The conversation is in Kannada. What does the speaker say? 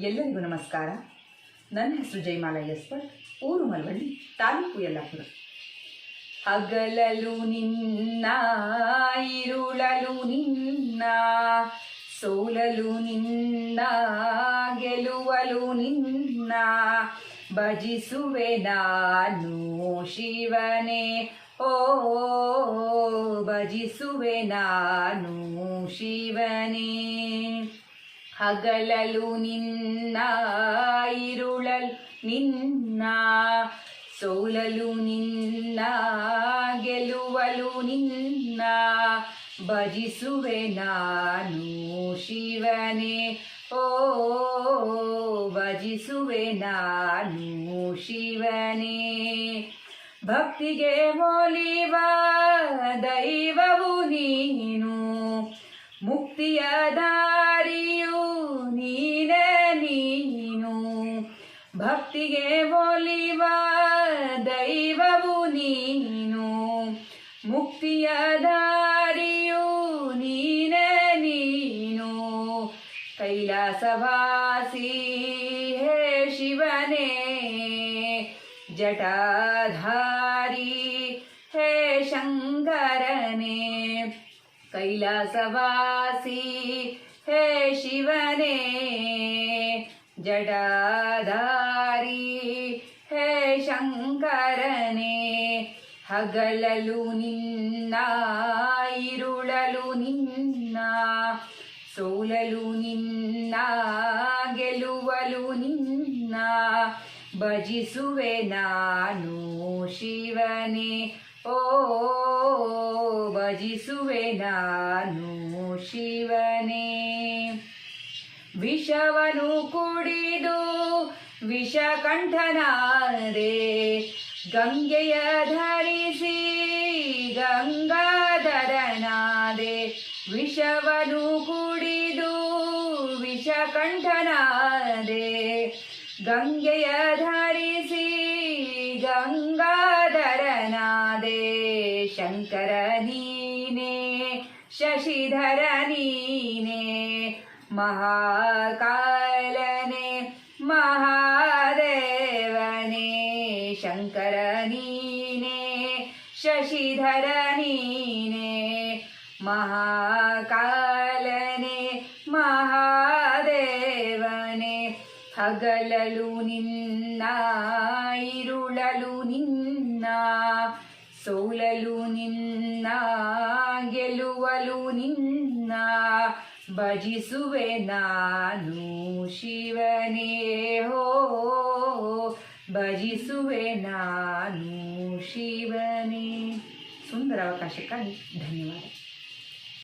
ಎಲ್ಲರಿಗೂ ನಮಸ್ಕಾರ. ನನ್ನ ಹೆಸರು ಜಯಮಾಲ ಎಸ್ಪಟ್ ಊರು ಮಲ್ವಳ್ಳಿ, ತಾಲೂಕು ಯಲ್ಲಾಪುರ. ಹಗಲಲು ನಿನ್ನ, ಇರುಳಲು ನಿನ್ನ, ಸೋಲಲು ನಿನ್ನ, ಗೆಲುವಲು ನಿನ್ನ, ಭಜಿಸುವೆ ನಾನು ಶಿವನೇ. ಓ, ಭಜಿಸುವೆ ನಾನು ಶಿವನೇ. ಹಗಲಲು ನಿನ್ನ ಇರುಳಲು ನಿನ್ನ, ಸೋಲಲು ನಿನ್ನ, ಗೆಲುವಲು ನಿನ್ನ, ಭಜಿಸುವೆ ನಾನು ಶಿವನೇ. ಓ, ಭಜಿಸುವೆ ನಾನು ಶಿವನೇ. ಭಕ್ತಿಗೆ ಮೋಲಿವ ದೈವವು ನೀನು, ಮುಕ್ತಿಯ ಭಕ್ತಿಗೆ ಒಲಿವ ದೈವವು ನೀನು. ಮುಕ್ತಿಯ ದಾರಿಯು ನೀನೇ ನೀನು. ಕೈಲಾಸವಾಸಿ ಹೇ ಶಿವನೇ. ಜಟಾಧಾರಿ ಹೇ ಶಂಕರನೇ. ಕೈಲಾಸವಾಸಿ ಹೇ ಶಿವನೇ. ಜಡಾಧಾರಿ, ಹೇ ಶಂಕರನೇ, ಹಗಲಲು ನಿನ್ನ, ಇರುಳಲು ನಿನ್ನ, ಸೋಲಲು ನಿನ್ನ, ಗೆಲುವಲು ನಿನ್ನ, ಭಜಿಸುವೆ ನಾನು ಶಿವನೇ, ಓ ಭಜಿಸುವೆ ನಾನು ಶಿವನೇ. ವಿಷವನು ಕುಡಿದು ವಿಷಕಂಠನಾದೆ ಗಂಗೆಯ ಧರಿಸಿ ಗಂಗಾಧರನಾದೆ ವಿಷವನು ಕುಡಿದು ವಿಷಕಂಠನಾದೆ ಗಂಗೆಯ ಧರಿಸಿ ಗಂಗಾಧರನಾದೆ ಶಂಕರ ನೀನೆ ಶಶಿಧರ ನೀನೆ ಮಹಾಕಾಲನೆ, ಮಹಾದೇವನೇ, ಶಂಕರ ನೀನೆ, ಶಶಿಧರ ನೀನೆ. ಮಹಾಕಾಲನೆ, ಮಹಾದೇವನೇ, ಹಗಲಲು ನಿನ್ನ, ಇರುಳಲು ನಿನ್ನ, ಸೋಲಲು ನಿನ್ನ, ಗೆಲುವಲು ನಿನ್ನ. ಭಜಿಸುವೆ ನಾನು ಶಿವನೇ ಹೋ ಭಜಿಸುವೆ ನಾನು ಶಿವನೇ ಸುಂದರ ಅವಕಾಶಕ್ಕಾಗಿ ಧನ್ಯವಾದ